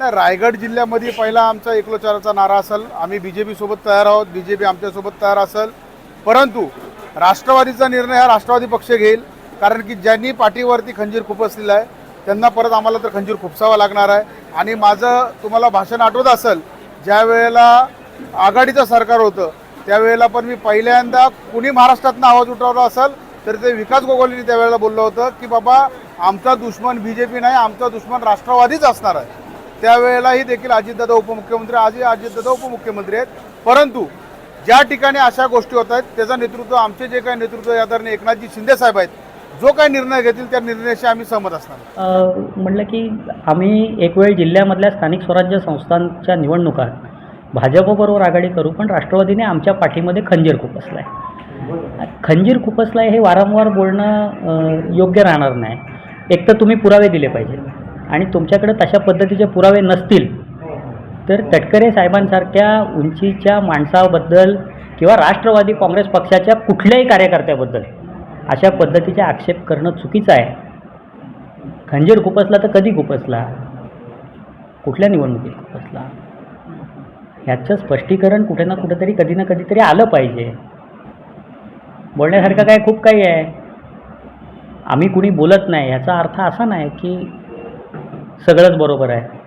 नाही रायगड जिल्ह्यामध्ये पहिला आमचा एकलोचाराचा नारा असेल. आम्ही बी जे पीसोबत तयार आहोत. बी जे पी आमच्यासोबत तयार असेल. परंतु राष्ट्रवादीचा निर्णय हा राष्ट्रवादी पक्ष घेईल. कारण की ज्यांनी पाठीवरती खंजीर खुपसलेला आहे त्यांना परत आम्हाला तर खंजीर खुपसावा लागणार आहे. आणि माझं तुम्हाला भाषण आठवत असेल ज्या वेळेला आघाडीचं सरकार होतं त्यावेळेला पण मी पहिल्यांदा कुणी महाराष्ट्रातनं आवाज उठवला असेल तर ते विकास गोगोलींनी त्यावेळेला बोललं होतं की बाबा आमचा दुश्मन बी जे पी नाही आमचा दुश्मन राष्ट्रवादीच असणार आहे. त्यावेळेलाही देखील अजितदादा उपमुख्यमंत्री आजही अजितदादा उपमुख्यमंत्री आहेत. परंतु ज्या ठिकाणी अशा गोष्टी होत आहेत त्याचं नेतृत्व आमचे जे काही नेतृत्व आदरणीय एकनाथजी शिंदे साहेब आहेत. जो काही निर्णय घेतील त्या निर्णयाशी आम्ही सहमत असणार म्हटलं की आम्ही एक वेळ जिल्ह्यामधल्या स्थानिक स्वराज्य संस्थांच्या निवडणुका भाजपबरोबर आघाडी करू पण राष्ट्रवादीने आमच्या पाठीमध्ये खंजीर खुपसला आहे खंजीर खुपसला आहे हे वारंवार बोलणं योग्य राहणार नाही. एक तर तुम्ही पुरावे दिले पाहिजे आणि तुमच्याकडे तशा पद्धतीचे पुरावे नसतील तर तटकरे साहेबांसारख्या उंचीच्या माणसाबद्दल किंवा राष्ट्रवादी काँग्रेस पक्षाच्या कुठल्याही कार्यकर्त्याबद्दल अशा पद्धतीचे आक्षेप करणं चुकीचं आहे. खंजीर खुपसला तर कधी खुपसला कुठल्या निवडणुकीत खुपसला ह्याचं स्पष्टीकरण कुठे ना कुठेतरी कधी ना कधीतरी आलं पाहिजे. बोलण्यासारखं काय? खूप काही आहे. आम्ही कुणी बोलत नाही. ह्याचा अर्थ असा नाही की सगळंच बरोबर आहे.